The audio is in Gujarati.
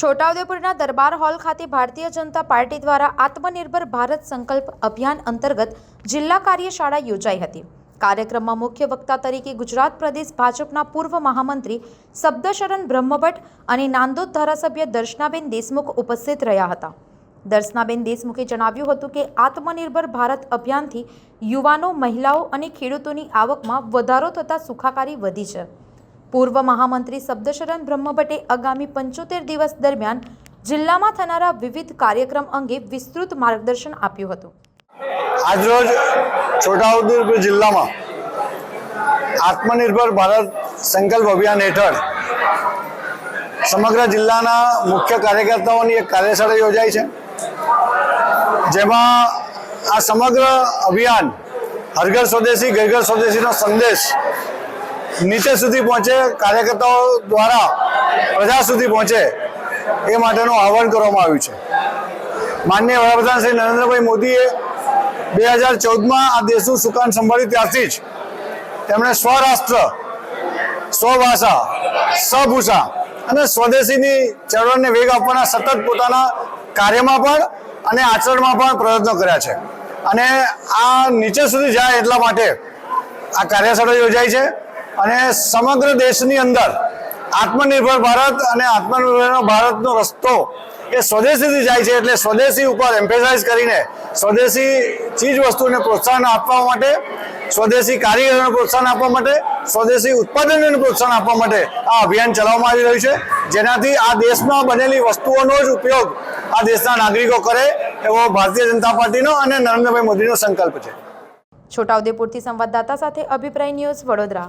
છોટાઉદેપુરના દરબાર હોલ ખાતે ભારતીય જનતા પાર્ટી દ્વારા આત્મનિર્ભર ભારત સંકલ્પ અભિયાન અંતર્ગત જિલ્લા કાર્યશાળા યોજાઈ હતી. કાર્યક્રમમાં મુખ્ય વક્તા તરીકે ગુજરાત પ્રદેશ ભાજપના પૂર્વ મહામંત્રી શબ્દશરણ બ્રહ્મભટ્ટ અને નાંદોદ ધારાસભ્ય દર્શનાબેન દેશમુખ ઉપસ્થિત રહ્યા હતા. દર્શનાબેન દેશમુખે જણાવ્યું હતું કે, આત્મનિર્ભર ભારત અભિયાનથી યુવાનો, મહિલાઓ અને ખેડૂતોની આવકમાં વધારો થતાં સુખાકારી વધી છે. પૂર્વ મહામંત્રી શબ્દશરણ બ્રહ્મભટ્ટે આગામી પંચોતેર દિવસ દરમિયાન જિલ્લામાં થનારા વિવિધ કાર્યક્રમ અંગે વિસ્તૃત માર્ગદર્શન આપ્યું હતું. આજરોજ છોટાઉદેપુર જિલ્લામાં આત્મનિર્ભર ભારત સંકલ્પ અભિયાન હેઠળ સમગ્ર જિલ્લાના મુખ્ય કાર્યકર્તાઓની એક કાર્યશાળા યોજાઈ છે. જેમાં આ સમગ્ર અભિયાન હરઘર સ્વદેશી ઘર સ્વદેશીનો સંદેશ નીચે સુધી પહોંચે, કાર્યકર્તાઓ દ્વારા પ્રજા સુધી પહોંચે, એ માટેનું આહવાન કરવામાં આવ્યું છે. માનનીય વડાપ્રધાન શ્રી નરેન્દ્રભાઈ મોદીએ બે હજાર ચૌદમાં આ દેશનું સુકાન સંભાળ્યું ત્યારથી જ તેમણે સ્વરાષ્ટ્ર, સ્વભાષા, સ્વભૂષા અને સ્વદેશીની ચળવળને વેગ આપવાના સતત પોતાના કાર્યમાં પણ અને આચરણમાં પણ પ્રયત્નો કર્યા છે. અને આ નીચે સુધી જાય એટલા માટે આ કાર્યશાળા યોજાઈ છે. અને સમગ્ર દેશની અંદર આત્મનિર્ભર ભારત અને આત્મનિર્ભર ભારતનો રસ્તો એ સ્વદેશીથી જાય છે એટલે સ્વદેશી ઉપર એમ્ફેસાઇઝ કરીને સ્વદેશી ચીજ વસ્તુને પ્રોત્સાહન આપવા માટે, સ્વદેશી કારીગરોને પ્રોત્સાહન આપવા માટે, સ્વદેશી ઉત્પાદનોને પ્રોત્સાહન આપવા માટે આ અભિયાન ચલાવવામાં આવી રહ્યું છે. જેનાથી આ દેશમાં બનેલી વસ્તુઓનો જ ઉપયોગ આ દેશના નાગરિકો કરે એવો ભારતીય જનતા પાર્ટીનો અને નરેન્દ્રભાઈ મોદીનો સંકલ્પ છે. છોટાઉદેપુરથી સંવાદદાતા સાથે અભિપ્રાય ન્યૂઝ વડોદરા.